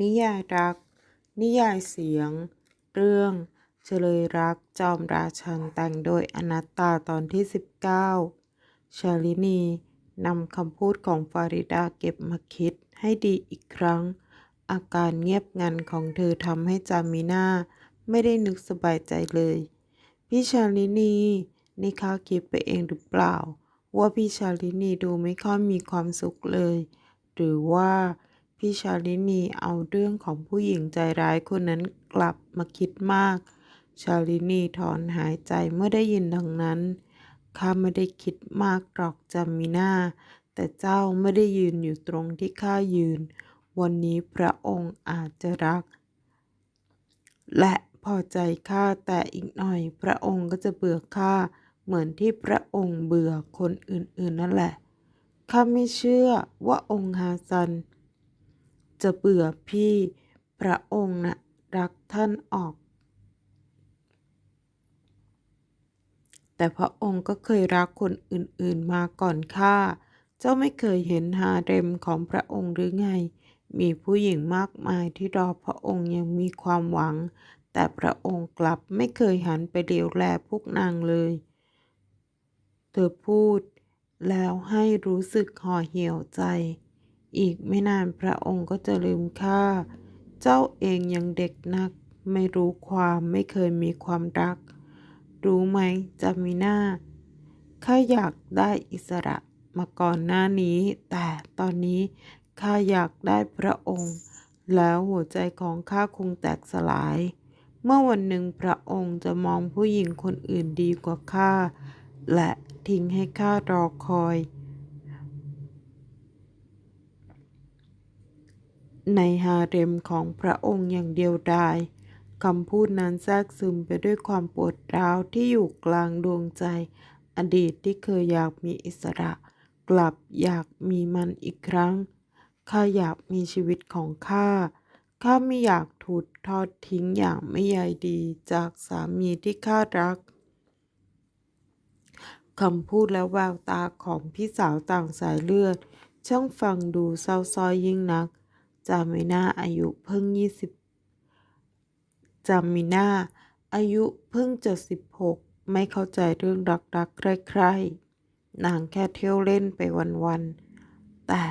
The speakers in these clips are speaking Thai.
นิยายรัก นิยายเสียง เรื่องเฉลยรักจอมราชันแต่งโดยอนัตตาตอนที่ 19 ชาลินีนำคำพูดของฟาริดาเก็บมาคิดให้ดีอีกครั้ง อาการเงียบงันของเธอทำให้จามิน่าไม่ได้นึกสบายใจเลย พี่ชาลินีนี่ข้าคิดไปเองหรือเปล่า ว่าพี่ชาลินีดูไม่ค่อยมีความสุขเลย หรือว่า พี่ชาลินีเอาเรื่องของผู้หญิงใจร้ายคนนั้นกลับมาคิดมาก ชาลินีถอนหายใจเมื่อได้ยินดังนั้น ข้าไม่ได้คิดมากหรอกจามิน่าแต่เจ้าไม่ได้ยืนอยู่ตรงที่ข้ายืน วันนี้พระองค์อาจจะรัก และพอใจข้าแต่อีกหน่อย พระองค์ก็จะเบื่อข้าเหมือนที่พระองค์เบื่อคนอื่นๆนั่นแหละข้าไม่เชื่อว่าองค์ฮาซัน จะเบื่อพี่พระองค์นะรักท่านออก แต่พระองค์ก็เคยรักคนอื่นๆมาก่อนข้าเจ้าไม่เคยเห็นฮาเร็มของพระองค์หรือไง มีผู้หญิงมากมายที่รอพระองค์ยังมีความหวัง แต่พระองค์กลับไม่เคยหันไปเดียวแลพวกนางเลย เธอพูดแล้วให้รู้สึกห่อเหี่ยวใจ อีกไม่นานพระองค์ก็จะลืมข้า เจ้าเองยังเด็กนัก ไม่รู้ความไม่เคยมีความรัก รู้ไหมจามิน่าข้าอยากได้อิสระมาก่อนหน้านี้ แต่ตอนนี้ข้าอยากได้พระองค์ แล้วหัวใจของข้าคงแตกสลาย เมื่อวันหนึ่งพระองค์จะมองผู้หญิงคนอื่นดีกว่าข้า และทิ้งให้ข้ารอคอย ในฮาเร็มของพระองค์อย่างเดียวดายคำพูดนั้นแทรกซึมไปด้วยความปวดร้าวที่อยู่กลางดวงใจ อดีตที่เคยอยากมีอิสระ กลับอยากมีมันอีกครั้ง ข้าอยากมีชีวิตของข้า ข้าไม่อยากถูกทอดทิ้งอย่างไม่ใยดีจากสามีที่ข้ารักคำพูดและแววตาของพี่สาวต่างสายเลือด ช่างฟังดูเศร้าซ้อยยิ่งนัก จามิน่าอายุเพิ่งยี่สิบจามิน่าอายุเพิ่งจะสิบหกไม่เข้าใจเรื่องรักรักใครๆนางแค่เที่ยวเล่นไปวันๆ แต่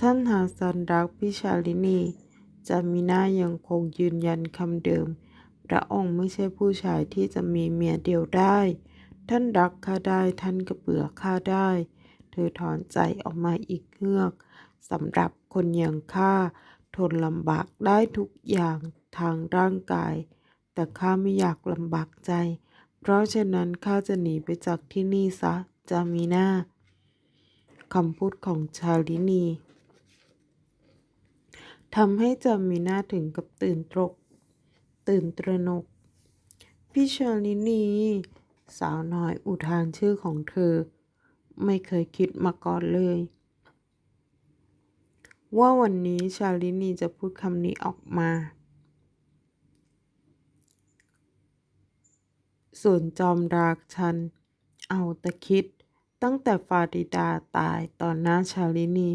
ท่านฮาซันรักพี่ชาลินีจามิน่ายังคงยืนยันคำเดิม พระองค์ไม่ใช่ผู้ชายที่จะมีเมียเดียวได้ ท่านรักข้าได้ท่านก็เบื่อข้าได้ เธอถอนใจออกมาอีกเฮือก สำหรับคนอย่างข้าทนลำบากได้ทุกอย่างทางร่างกาย แต่ข้าไม่อยากลำบากใจ เพราะฉะนั้นข้าจะหนีไปจากที่นี่ซะ จามีนาคำพูดของชาลินีทำให้จามีนาถึงกับตื่นตรก ตื่นตระหนก พี่ชาลินี สาวน้อยอุทานชื่อของเธอ ไม่เคยคิดมาก่อนเลย ว่าวันนี้ชาลินีจะพูดคำนี้ออกมา ส่วนจอมรากชัน เอาแต่คิด ตั้งแต่ฟาริดาตายตอนหน้าชาลินี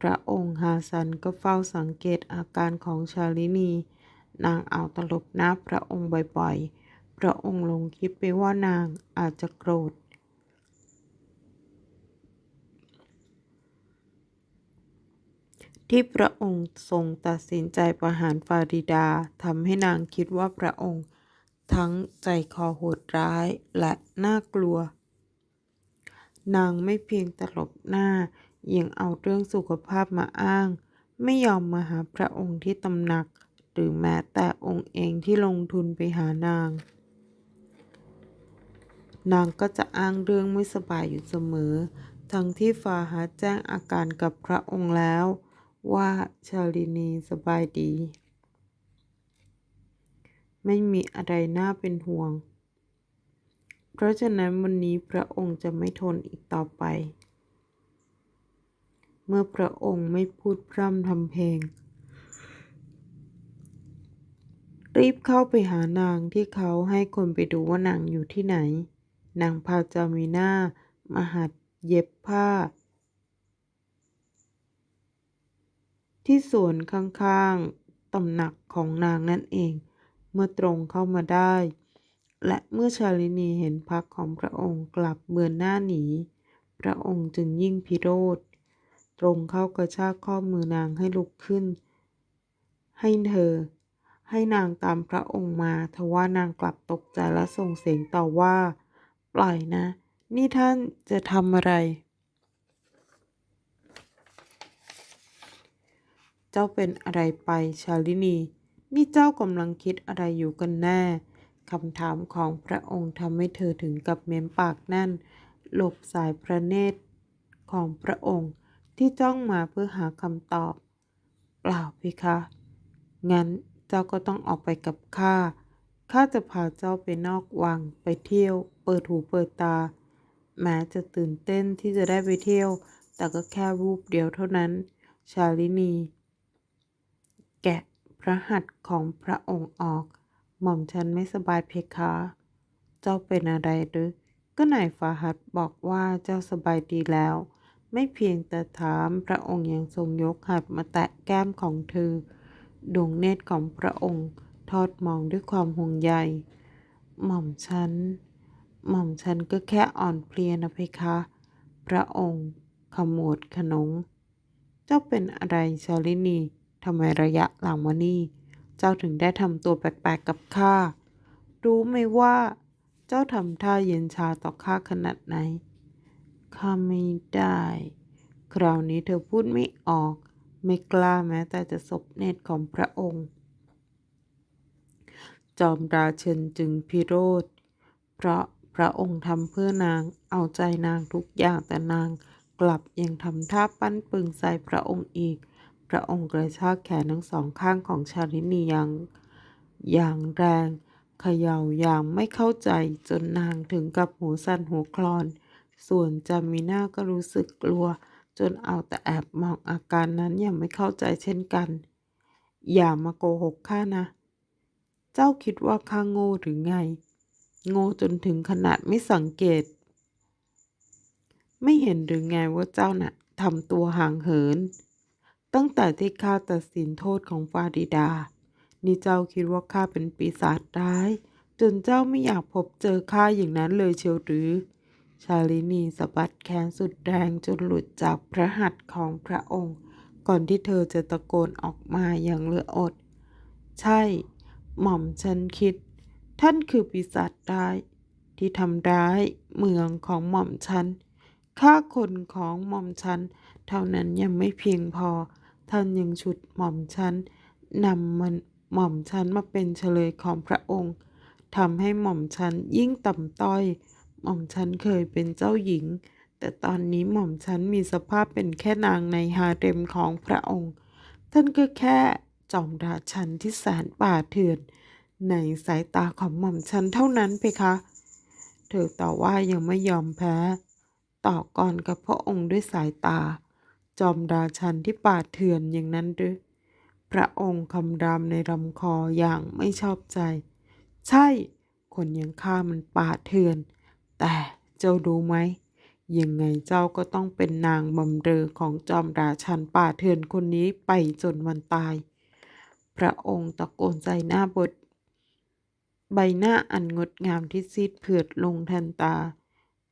พระองค์ฮาซันก็เฝ้าสังเกตอาการของชาลินี นางเอาตลบหน้าพระองค์บ่อยๆ พระองค์ลงคิดไปว่านางอาจจะโกรธ ที่พระองค์ทรงตัดสินใจประหารฟาริดาทำให้นางคิดว่าพระองค์ ทั้งใจคอโหดร้ายและน่ากลัว นางไม่เพียงแต่หลบหน้ายังเอาเรื่องสุขภาพมาอ้าง ไม่ยอมมาหาพระองค์ที่ตำหนัก หรือแม้แต่องค์เองที่ลงทุนไปหานาง นางก็จะอ้างเรื่องไม่สบายอยู่เสมอ ทั้งที่ฟาฮัดแจ้งอาการกับพระองค์แล้ว ว่าชาลินีสบายดี ไม่มีอะไรน่าเป็นห่วง เพราะฉะนั้นวันนี้พระองค์จะไม่ทนอีกต่อไป เมื่อพระองค์ไม่พูดพร่ำทำเพลง รีบเข้าไปหานางที่เขาให้คนไปดูว่านางอยู่ที่ไหน นางพาจามิน่ามาหัดเย็บผ้า ที่สวนข้างๆตำหนักของนางนั่นเอง เมื่อตรงเข้ามาได้ และเมื่อชาลินีเห็นพักของพระองค์กลับเบือนหน้าหนี พระองค์จึงยิ่งพิโรธ ตรงเข้ากระชากข้อมือนางให้ลุกขึ้น ให้เธอ ให้นางตามพระองค์มาทว่านางกลับตกใจและส่งเสียงต่อว่า ปล่อยนะ นี่ท่านจะทำอะไร เจ้าเป็นอะไรไปชาลินี นี่เจ้ากำลังคิดอะไรอยู่กันแน่คำถามของพระองค์ทำให้เธอถึงกับเม้มปากแน่น หลบสายพระเนตรของพระองค์ที่จ้องมาเพื่อหาคำตอบ เปล่าพี่คะ งั้นเจ้าก็ต้องออกไปกับข้า ข้าจะพาเจ้าไปนอกวังไปเที่ยว เปิดหูเปิดตา แม้จะตื่นเต้นที่จะได้ไปเที่ยว แต่ก็แค่วูบเดียวเท่านั้น ชาลินี แกะพระหัตถ์ของพระองค์ออก หม่อมฉันไม่สบายเพคะ เจ้าเป็นอะไรหรือ ก็นายฟาหัดบอกว่าเจ้าสบายดีแล้ว ไม่เพียงแต่ถามพระองค์ยังทรงยกหัดมาแตะแก้มของเธอ ดวงเนตรของพระองค์ทอดมองด้วยความห่วงใย หม่อมฉัน หม่อมฉันก็แค่อ่อนเพลียนะเพคะ พระองค์ขมวดขนง เจ้าเป็นอะไรชาลินี ทำไมระยะหลังมานี่ เจ้าถึงได้ทำตัวแปลกๆกับข้า รู้ไหมว่า เจ้าทำท่าเย็นชาต่อข้าขนาดไหน ข้าไม่ได้ คราวนี้เธอพูดไม่ออก ไม่กล้าแม้แต่จะสบเนตรของพระองค์ จอมราเชนจึงพิโรธ เพราะพระองค์ทำเพื่อนาง เอาใจนางทุกอย่างแต่นางกลับยังทำท่าปั้นปึงใส่พระองค์อีก ระองค์กระชากแขนทั้งสองข้างของชาลินีอย่างอย่างแรงเขย่าอย่างไม่เข้าใจจนนางถึงกับหูสั่นหูคลอน ส่วนจามิน่าก็รู้สึกกลัว จนเอาแต่แอบมองอาการนั้นอย่างไม่เข้าใจเช่นกัน อย่ามาโกหกข้านะ เจ้าคิดว่าข้าโง่หรือไง โง่จนถึงขนาดไม่สังเกต ไม่เห็นหรือไงว่าเจ้าน่ะทำตัวห่างเหิน ตั้งแต่ที่ข้าตัดสินโทษของฟาดิดา นี่เจ้าคิดว่าข้าเป็นปีศาจร้าย จนเจ้าไม่อยากพบเจอข้าอย่างนั้นเลยเชียวหรือ ชาลินีสะบัดแขนสุดแรงจนหลุดจากพระหัตถ์ของพระองค์ ก่อนที่เธอจะตะโกนออกมาอย่างเลืออด ใช่ หม่อมฉันคิด ท่านคือปีศาจร้าย ที่ทำร้ายเมืองของหม่อมฉันฆ่าคนของหม่อมฉัน เท่านั้นยังไม่เพียงพอ ท่านยังฉุดหม่อมฉันนำมันหม่อมฉันมาเป็นเฉลยของพระองค์ทำให้หม่อมฉันยิ่งต่ำต้อย หม่อมฉันเคยเป็นเจ้าหญิง แต่ตอนนี้หม่อมฉันมีสภาพเป็นแค่นางในฮาเร็มของพระองค์ ท่านก็แค่จอมราชันที่แสนป่าเถื่อน ในสายตาของหม่อมฉันเท่านั้นเพคะ เธอต่อว่ายังไม่ยอมแพ้ ต่อกรกับพระองค์ด้วยสายตา จอมราชันที่ป่าเถื่อนอย่างนั้นหรือพระองค์คำรามในลำคออย่างไม่ชอบใจ ใช่ คนย่างข้ามันป่าเถื่อน แต่เจ้ารู้ไหม ยังไงเจ้าก็ต้องเป็นนางบำเรอของจอมราชันป่าเถื่อนคนนี้ไปจนวันตาย พระองค์ตะโกนใส่หน้าบท ใบหน้าอันงดงามที่ซีดเผือดลงทันตา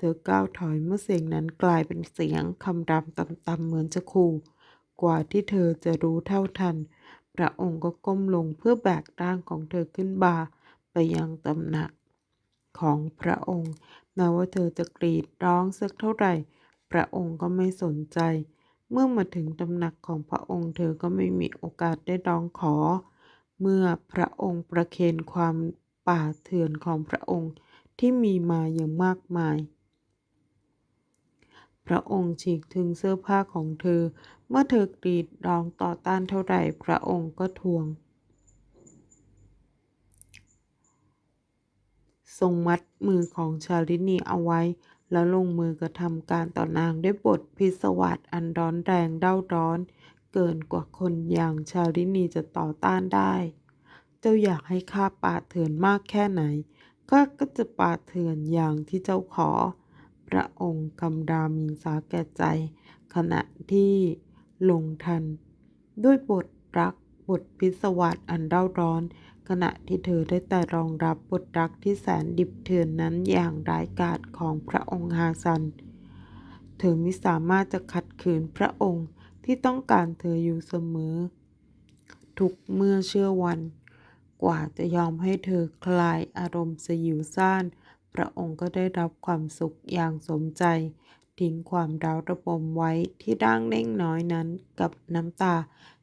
เธอก้าวถอยเมื่อเสียงนั้นกลายเป็นเสียงคำรามต่ำๆเหมือนจะขู่ กว่าที่เธอจะรู้เท่าทัน พระองค์ก็ก้มลงเพื่อแบกร่างของเธอขึ้นบ่าไปยังตำหนัก ของพระองค์แม้ว่าเธอจะกรีดร้องสักเท่าไหร่ พระองค์ก็ไม่สนใจ เมื่อมาถึงตำหนักของพระองค์ เธอก็ไม่มีโอกาสได้ร้องขอ เมื่อพระองค์ประเคนความป่าเถื่อนของพระองค์ที่มีมาอย่างมากมาย พระองค์ฉีกถึงเสื้อผ้าของเธอ เมื่อเธอกรีดร้องต่อต้านเท่าไหร่พระองค์ก็ทวง ทรงมัดมือของชาลินีเอาไว้ แล้วลงมือกระทำการต่อนางด้วยบทพิศวาสอันร้อนแรงเด้าร้อน เกินกว่าคนอย่างชาลินีจะต่อต้านได้ เจ้าอยากให้ข้าป่าเถื่อนมากแค่ไหนข้าก็จะป่าเถื่อนอย่างที่เจ้าขอ ระองค์กำรามยิงสาแก่ใจ ขณะที่ลงทัน ด้วยบทรักบบทพิศวาสอันเร่าร้อน ขณะที่เธอได้แต่รองรับบทรักที่แสนดิบเถื่อนนั้นอย่างร้ายกาจของพระองค์ฮาซัน เธอไม่สามารถจะขัดขืนพระองค์ที่ต้องการเธออยู่เสมอ ทุกเมื่อเชื่อวัน กว่าจะยอมให้เธอคลายอารมณ์สยิวซ่าน พระองค์ก็ได้รับความสุขอย่างสมใจ ทิ้งความร้าวระบมไว้ที่ร่างเน่งน้อยนั้นกับน้ำตา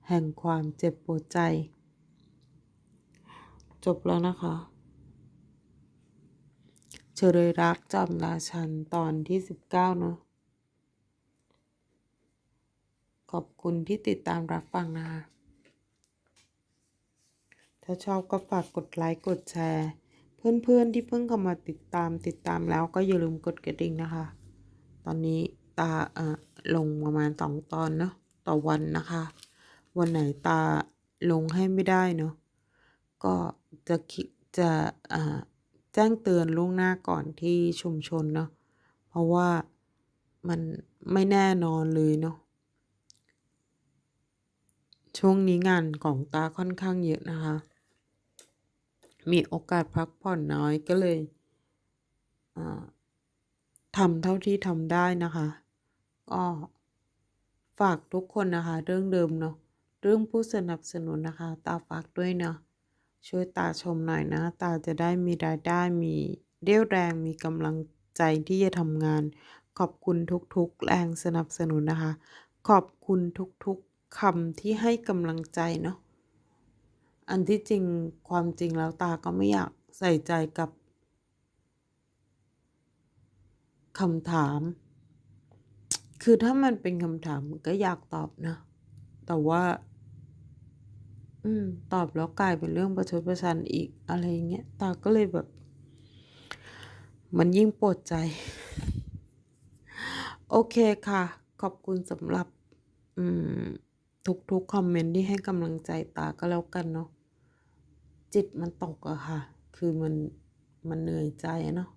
แห่งความเจ็บปวดใจ จบแล้วนะคะเฉลยรักจอมราชันตอนที่สิบเก้าเนาะขอบคุณที่ติดตามรับฟังนะคะถ้าชอบก็ฝากกดไลค์ กดแชร์ เพื่อนๆที่เพิ่งเข้ามาติดตามติดตามแล้วก็อย่าลืมกดกระดิ่งนะคะ ตอนนี้ตาเอ่อลงประมาณสองตอนเนาะต่อวันนะคะ วันไหนตาลงให้ไม่ได้เนาะก็จะคิดจะอ่าแจ้งเตือนล่วงหน้าก่อนที่ชุมชนเนาะเพราะว่ามันไม่แน่นอนเลยเนาะช่วงนี้งานของตาค่อนข้างเยอะนะคะ มีโอกาสพักผ่อนน้อยก็เลยทำเท่าที่ทำได้นะคะ ก็ฝากทุกคนนะคะ เรื่องเดิมเนาะเรื่องผู้สนับสนุนนะคะ ตาฝากด้วยเนาะช่วยตาชมหน่อยนะ ตาจะได้มีรายได้มีเรี่ยวแรงมีกำลังใจที่จะทำงาน ขอบคุณทุกๆ แรงสนับสนุนนะคะ ขอบคุณทุกๆคำที่ให้กำลังใจเนาะ อันที่จริงความจริงแล้วตาก็ไม่อยากใส่ใจกับคำถาม คือถ้ามันเป็นคำถามก็อยากตอบนะ แต่ว่า อืม ตอบแล้วกลายเป็นเรื่องประชดประชันอีกอะไรเงี้ย ตาก็เลยแบบ มันยิ่งปวดใจ โอเคค่ะ ขอบคุณสำหรับ อืม ทุกๆคอมเมนต์ที่ให้กำลังใจตาก็แล้วกันเนาะ จิตมันตกอะค่ะ คือมันมันเหนื่อยใจเนาะ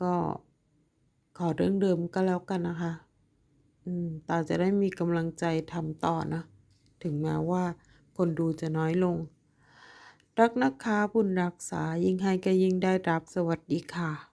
ก็ขอเรื่องเดิมก็แล้วกันนะคะ อืมตาจะได้มีกำลังใจทำต่อนะ ถึงแม้ว่าคนดูจะน้อยลง รักนะคะบุญรักษายิ่งให้ก็ยิ่งได้รับสวัสดีค่ะ